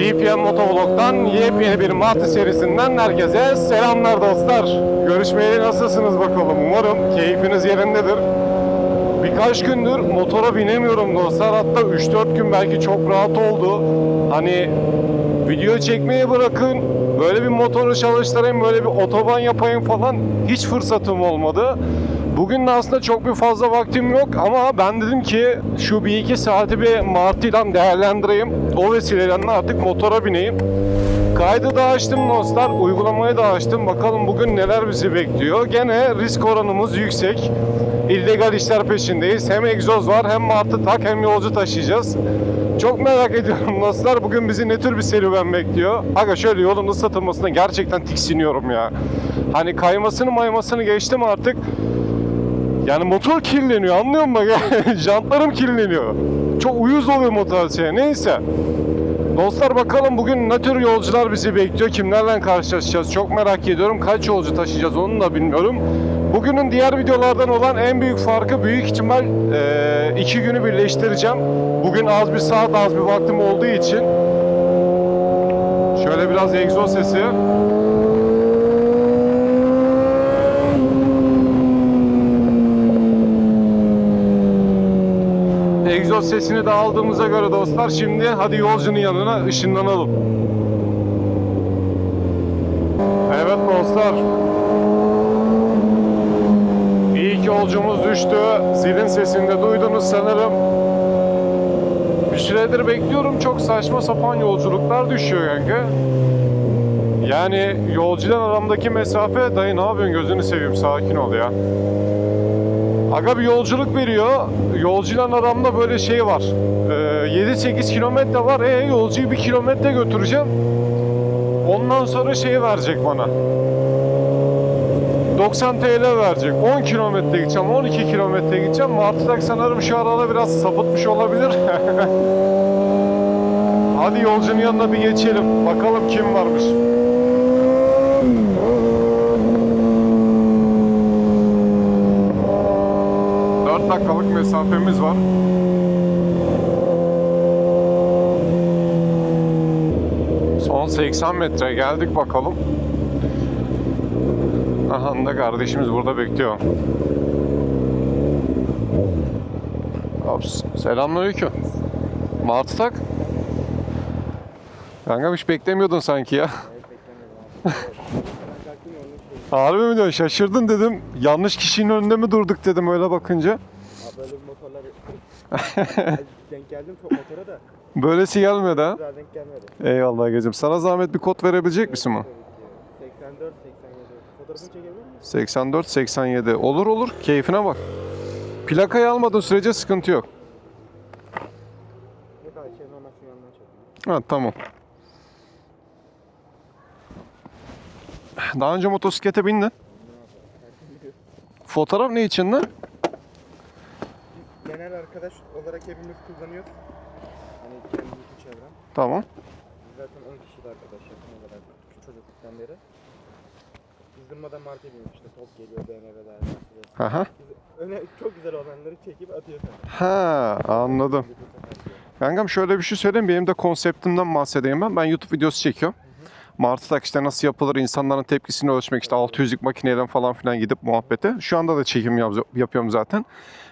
GPM Motovlog'dan yepyeni bir Martı serisinden herkese selamlar dostlar. Görüşmeyeli nasılsınız bakalım. Umarım keyfiniz yerindedir. Birkaç gündür motora binemiyorum dostlar. Hatta 3-4 gün belki çok rahat oldu. Hani video çekmeyi bırakın. Böyle bir motoru çalıştırayım, böyle bir otoban yapayım falan hiç fırsatım olmadı. Bugün de aslında çok bir fazla vaktim yok ama ben dedim ki şu bir iki saati bir Martı'dan değerlendireyim. O vesileyle artık motora bineyim. Kaydı da açtım dostlar, uygulamayı da açtım. Bakalım bugün neler bizi bekliyor. Gene risk oranımız yüksek. İllegal işler peşindeyiz. Hem egzoz var, hem martı tak, hem yolcu taşıyacağız. Çok merak ediyorum dostlar. Bugün bizi ne tür bir serüven bekliyor? Aga şöyle yolun ıslatılmasına gerçekten tiksiniyorum ya. Hani kaymasını maymasını geçtim artık. Yani motor kirleniyor anlıyor musun? Jantlarım kirleniyor. Çok uyuz oluyor motor şey. Neyse. Dostlar bakalım bugün ne tür yolcular bizi bekliyor? Kimlerle karşılaşacağız? Çok merak ediyorum. Kaç yolcu taşıyacağız onu da bilmiyorum. Bugünün diğer videolardan olan en büyük farkı büyük ihtimal eee, iki günü birleştireceğim. Bugün az bir saat az bir vaktim olduğu için. Şöyle biraz egzoz sesi. Egzoz sesini de aldığımıza göre dostlar şimdi hadi yolcunun yanına ışınlanalım. Evet dostlar. İlk yolcumuz düştü. Zilin sesini de duydunuz sanırım. Bir süredir bekliyorum. Çok saçma sapan yolculuklar düşüyor kanka. Yani yolcudan aramdaki mesafe dayı ne yapıyorsun gözünü seveyim sakin ol ya. Aga bir yolculuk veriyor. Yolcuyla aramda böyle şey var. Ee, 7-8 kilometre var. E yolcuyu bir kilometre götüreceğim. Ondan sonra şey verecek bana. 90 TL verecek. 10 kilometre gideceğim, 12 kilometre gideceğim. Martı'dak sanırım şu arada biraz sapıtmış olabilir. Hadi yolcunun yanına bir geçelim. Bakalım kim varmış. Dakikalık mesafemiz var. Son 80 metre geldik bakalım. Aha da kardeşimiz burada bekliyor. Ops. Selamünaleyküm. Martı tak. Kanka hiç beklemiyordun sanki ya. Harbi mi diyorsun? Şaşırdın dedim. Yanlış kişinin önünde mi durduk dedim öyle bakınca. Böyle bir motorlar denk geldim çok motora da Böylesi gelmedi ha. güzel denk gelmedi. Eyvallah Gezim. Sana zahmet bir kod verebilecek misin bana? 84 87. Fotoğrafını çekebilir misin? 84 87. Olur olur. Keyfine bak. Plakayı almadığın sürece sıkıntı yok. Ne kadar şey normal şu yandan çek. Ha tamam. Daha önce motosiklete bindin. Fotoğraf ne için lan? Genel arkadaş olarak hepimiz kullanıyoruz. Hani kendi bütün çevrem. Tamam. Biz zaten 10 kişi arkadaş yakın olarak şu çocukluktan beri. Biz durmadan marka binmişti. Top geliyor BMW'ler. Aha. Biz öne çok güzel olanları çekip atıyoruz. Ha anladım. Kankam şöyle bir şey söyleyeyim. Benim de konseptimden bahsedeyim ben. Ben YouTube videosu çekiyorum. Martı tak işte nasıl yapılır, insanların tepkisini ölçmek işte 600'lük makineyle falan filan gidip muhabbete. Şu anda da çekim yap- yapıyorum zaten.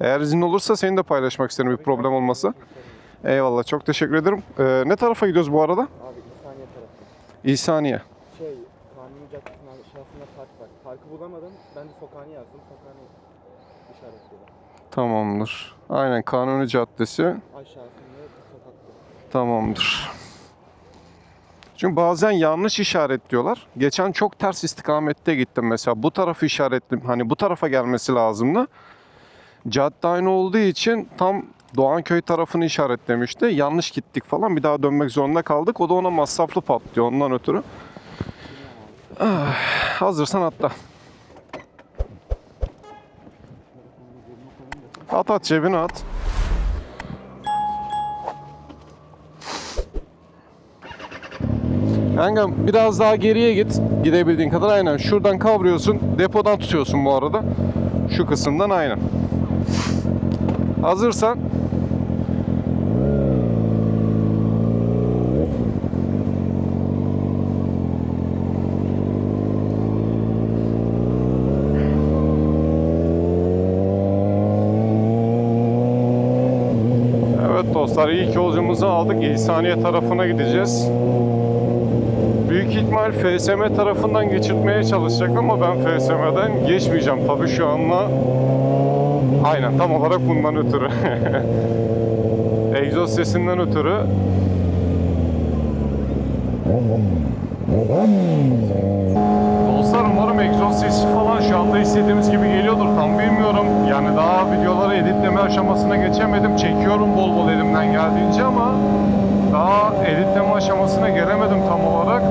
Eğer izin olursa seni de paylaşmak isterim bir problem olmasa. Eyvallah çok teşekkür ederim. Ee, ne tarafa gidiyoruz bu arada? Abi İhsaniye tarafı. İhsaniye. Şey, Kanuni Caddesi'nin aşağısında park var. Parkı bulamadım. Ben de sokağını yazdım. Sokağını işaretledim. Tamamdır. Aynen Kanuni Caddesi. Aşağısında sokakta. Tamamdır. Çünkü bazen yanlış işaretliyorlar. Geçen çok ters istikamette gittim mesela. Bu tarafı işaretli, hani bu tarafa gelmesi lazımdı. Cadde aynı olduğu için tam Doğanköy tarafını işaretlemişti. Yanlış gittik falan. Bir daha dönmek zorunda kaldık. O da ona masraflı patlıyor ondan ötürü. Ah, hazırsan atla. At at cebine at. Kanka biraz daha geriye git. Gidebildiğin kadar aynen. Şuradan kavruyorsun. Depodan tutuyorsun bu arada. Şu kısımdan aynen. Hazırsan Evet dostlar ilk yolcumuzu aldık. İhsaniye tarafına gideceğiz. Büyük ihtimal FSM tarafından geçirtmeye çalışacak ama ben FSM'den geçmeyeceğim. Tabii şu anla Aynen tam olarak bundan ötürü. Egzoz sesinden ötürü. Dostlar umarım egzoz sesi falan şu anda istediğimiz gibi geliyordur. Tam bilmiyorum. Yani daha videoları editleme aşamasına geçemedim. Çekiyorum bol bol elimden geldiğince ama daha editleme aşamasına gelemedim tam olarak.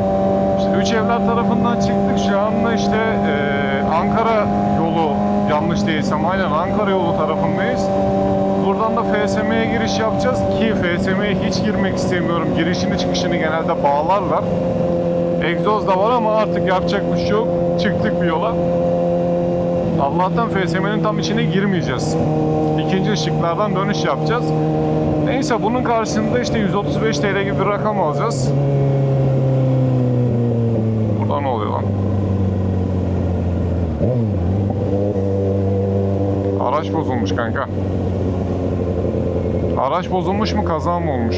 İşte Üç Evler tarafından çıktık. Şu anda işte eee, Ankara yolu yanlış değilsem aynen Ankara yolu tarafındayız. Buradan da FSM'ye giriş yapacağız ki FSM'ye hiç girmek istemiyorum. Girişini çıkışını genelde bağlarlar. Egzoz da var ama artık yapacak bir şey yok. Çıktık bir yola. Allah'tan FSM'nin tam içine girmeyeceğiz. İkinci ışıklardan dönüş yapacağız. Neyse bunun karşısında işte 135 TL gibi bir rakam alacağız. Burada ne oluyor lan? Araç bozulmuş kanka. Araç bozulmuş mu kaza mı olmuş?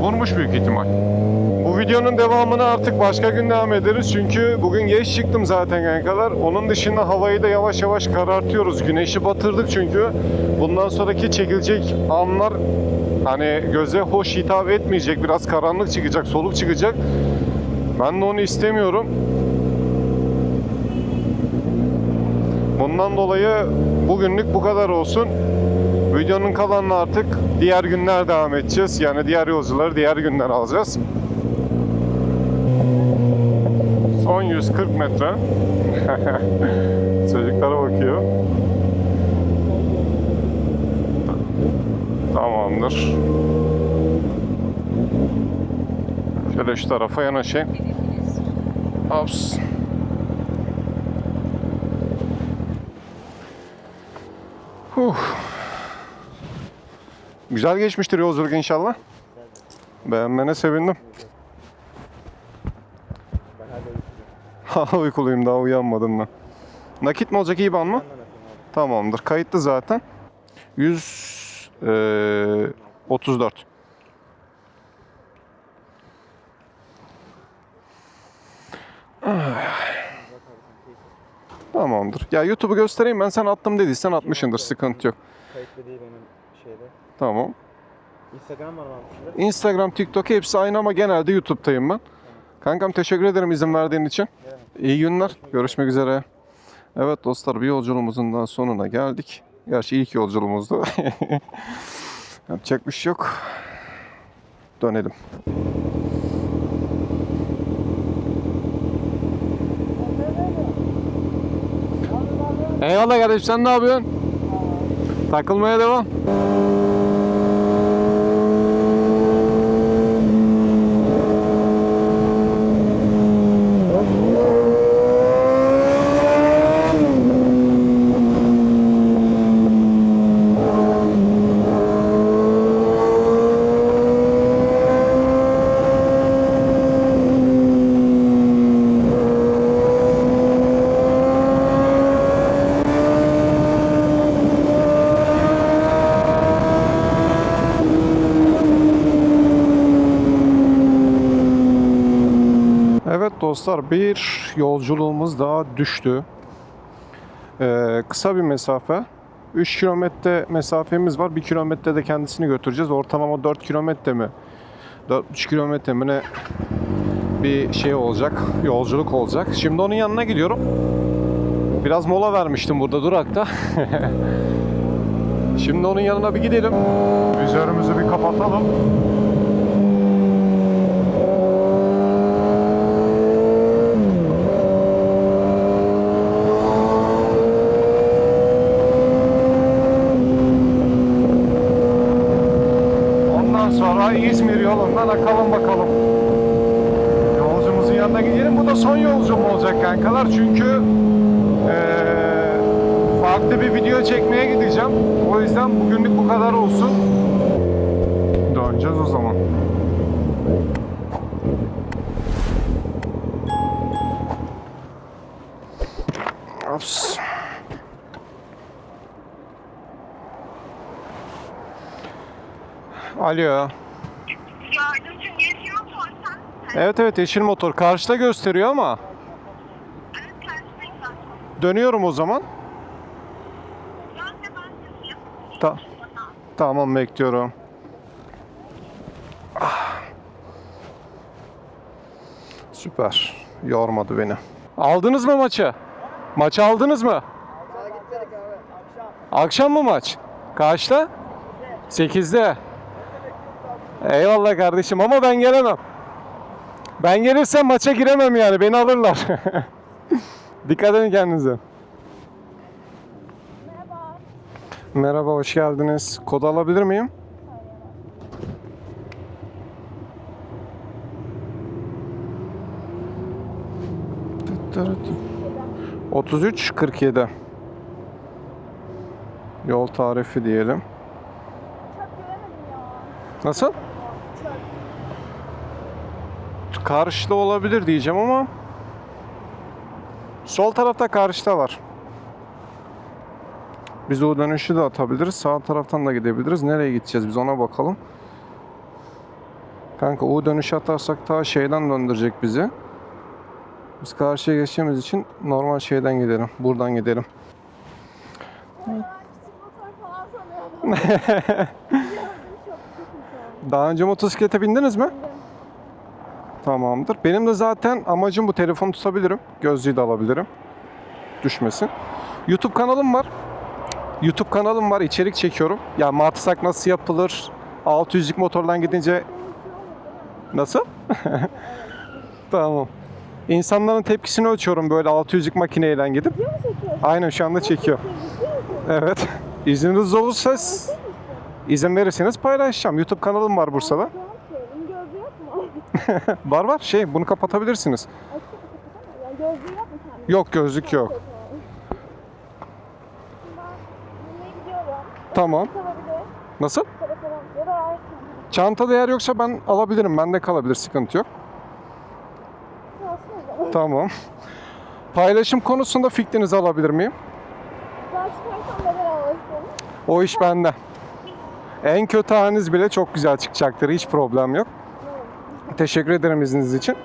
Vurmuş büyük ihtimal. Bu videonun devamını artık başka gün devam ederiz. Çünkü bugün geç çıktım zaten kankalar. Onun dışında havayı da yavaş yavaş karartıyoruz. Güneşi batırdık çünkü. Bundan sonraki çekilecek anlar hani göze hoş hitap etmeyecek. Biraz karanlık çıkacak, soluk çıkacak. Ben de onu istemiyorum. Bundan dolayı bugünlük bu kadar olsun. Videonun kalanını artık diğer günler devam edeceğiz. Yani diğer yolcuları diğer günler alacağız. Son 140 metre. Çocuklara bakıyor. Tamamdır. Şöyle şu tarafa yanaşayım. Hops. Huh. Güzel geçmiştir yolculuk inşallah. Beğenmene sevindim. Hala uykuluyum. Daha uyanmadım ben. Nakit mi olacak IBAN mı? Tamamdır. Kayıtlı zaten. 100 eee, 34. Tamamdır. Ya YouTube'u göstereyim ben sen attım dediysen atmışındır. Sıkıntı yok. Kayıtlı değil benim şeyde. Tamam. Instagram var mı abi? Instagram, TikTok hepsi aynı ama genelde YouTube'tayım ben. Kankam teşekkür ederim izin verdiğin için. Evet. İyi günler. Görüşmek üzere. Evet dostlar bir yolculuğumuzun daha sonuna geldik. Gerçi ilk yolculuğumuzdu. Yapacak bir şey yok. Dönelim. Eyvallah kardeşim sen ne yapıyorsun? Takılmaya devam. Evet dostlar bir yolculuğumuz daha düştü. Ee, kısa bir mesafe. 3 kilometre mesafemiz var. 1 kilometre de kendisini götüreceğiz. Ortalama 4 kilometre mi? 4,5 kilometre mi ne? Bir şey olacak. Yolculuk olacak. Şimdi onun yanına gidiyorum. Biraz mola vermiştim burada durakta. Şimdi onun yanına bir gidelim. Vizörümüzü bir kapatalım. yana bakalım. Yolcumuzun yanına gidelim. Bu da son yolcum olacak kankalar. Çünkü ee, farklı bir video çekmeye gideceğim. O yüzden bugünlük bu kadar olsun. Döneceğiz o zaman. Ops. Alo. Evet evet yeşil motor. Karşıda gösteriyor ama. Evet karşıdayım zaten. Dönüyorum o zaman. Ben de ben yazayım. Ta- tamam bekliyorum. Ah. Süper. Yormadı beni. Aldınız mı maçı? Maçı aldınız mı? Akşam mı maç? Kaçta? 8'de. Eyvallah kardeşim ama ben gelemem. Ben gelirsem maça giremem yani beni alırlar. Dikkat edin kendinize. Merhaba, hoş geldiniz. Kod alabilir miyim? Tıttırıt. 33 47. Yol tarifi diyelim. Nasıl? Karşıda olabilir diyeceğim ama sol tarafta karşıda var. Biz o dönüşü de atabiliriz. Sağ taraftan da gidebiliriz. Nereye gideceğiz biz ona bakalım. Kanka U dönüşü atarsak ta şeyden döndürecek bizi. Biz karşıya geçeceğimiz için normal şeyden gidelim. Buradan gidelim. Daha önce motosiklete bindiniz mi? Tamamdır. Benim de zaten amacım bu telefonu tutabilirim. Gözlüğü de alabilirim. Düşmesin. YouTube kanalım var. YouTube kanalım var. içerik çekiyorum. Ya matsak nasıl yapılır? 600'lük motordan gidince Nasıl? tamam. İnsanların tepkisini ölçüyorum böyle 600'lük makineyle gidip. Aynen şu anda çekiyor. Evet. İzniniz olursa izin verirseniz paylaşacağım. YouTube kanalım var Bursa'da. Var var şey bunu kapatabilirsiniz. Yok gözlük yok. Tamam. Nasıl? Çantada yer yoksa ben alabilirim. Bende kalabilir. Sıkıntı yok. Tamam. Paylaşım konusunda fikrinizi alabilir miyim? O iş bende. En kötü haliniz bile çok güzel çıkacaktır. Hiç problem yok. Teşekkür ederim izniniz için.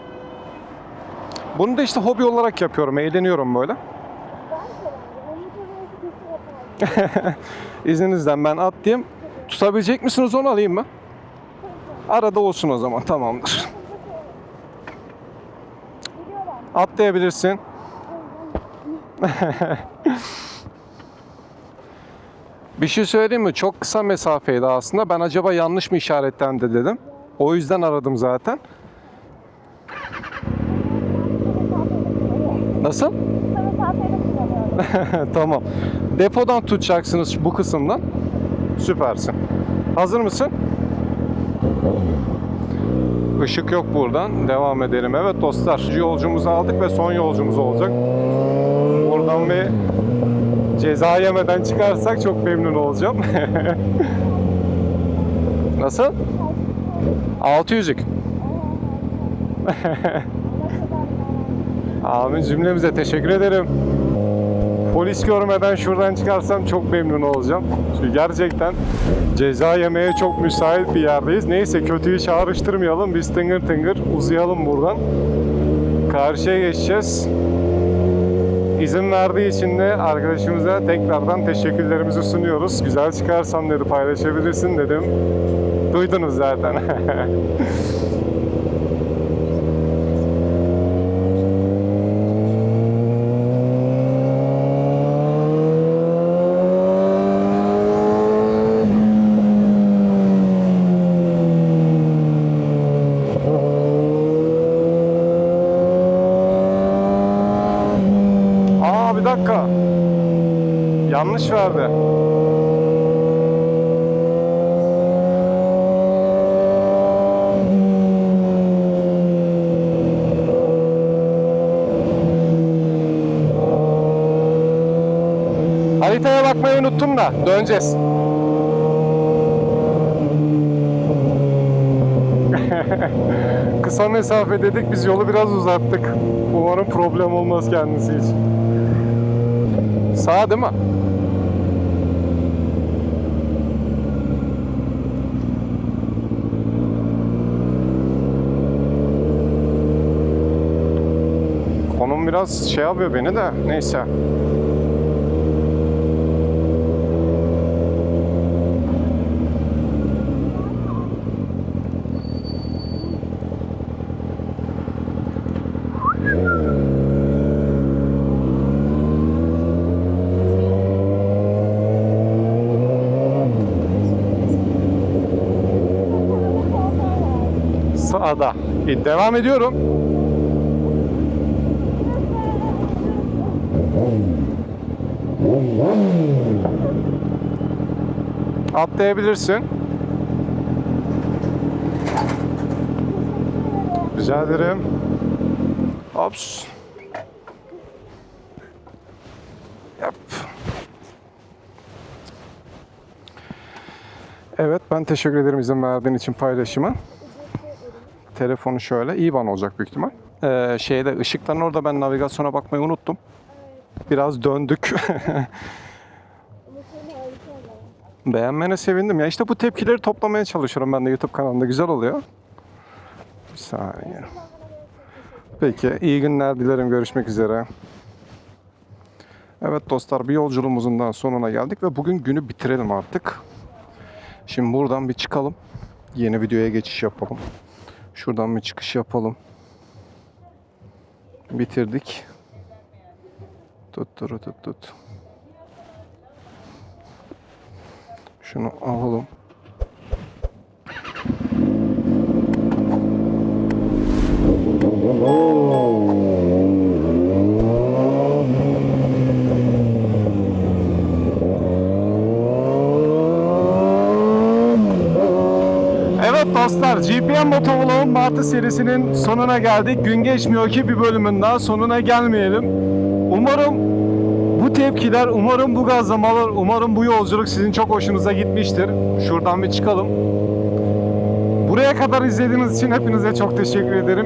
Bunu da işte hobi olarak yapıyorum. Eğleniyorum böyle. İzninizden ben atlayayım. Tutabilecek misiniz onu alayım mı? Arada olsun o zaman. Tamamdır. Atlayabilirsin. Bir şey söyleyeyim mi? Çok kısa mesafeydi aslında. Ben acaba yanlış mı işaretlendi dedim. O yüzden aradım zaten. Nasıl? Tamam. Depodan tutacaksınız bu kısımdan. Süpersin. Hazır mısın? Işık yok buradan. Devam edelim. Evet dostlar. Yolcumuzu aldık ve son yolcumuz olacak. Buradan bir ceza yemeden çıkarsak çok memnun olacağım. Nasıl? 600'lük. Amin cümlemize teşekkür ederim. Polis görmeden şuradan çıkarsam çok memnun olacağım. Çünkü gerçekten ceza yemeye çok müsait bir yerdeyiz. Neyse kötüyü çağrıştırmayalım. Biz tıngır tıngır uzayalım buradan. Karşıya geçeceğiz. İzin verdiği için de arkadaşımıza tekrardan teşekkürlerimizi sunuyoruz. Güzel çıkarsam dedi paylaşabilirsin dedim. Duydunuz zaten. Aa takmayı unuttum da döneceğiz. Kısa mesafe dedik biz yolu biraz uzattık. Umarım problem olmaz kendisi için. Sağ değil mi? Konum biraz şey yapıyor beni de neyse. Sağda. E, devam ediyorum. Atlayabilirsin. Rica ederim. Ops. Yap. Evet ben teşekkür ederim izin verdiğin için paylaşıma. Telefonu şöyle. IBAN olacak büyük ihtimal. Ee, şeyde ışıkların orada ben navigasyona bakmayı unuttum. Biraz döndük. Beğenmene sevindim. Ya işte bu tepkileri toplamaya çalışıyorum ben de YouTube kanalımda. Güzel oluyor. Bir saniye. Peki iyi günler dilerim. Görüşmek üzere. Evet dostlar bir yolculuğumuzun daha sonuna geldik ve bugün günü bitirelim artık. Şimdi buradan bir çıkalım. Yeni videoya geçiş yapalım. Şuradan bir çıkış yapalım. Bitirdik. Tut tut tut tut. Şunu alalım. Evet GPM Motovlog'un Martı serisinin sonuna geldik. Gün geçmiyor ki bir bölümün daha sonuna gelmeyelim. Umarım bu tepkiler, umarım bu gazlamalar, umarım bu yolculuk sizin çok hoşunuza gitmiştir. Şuradan bir çıkalım. Buraya kadar izlediğiniz için hepinize çok teşekkür ederim.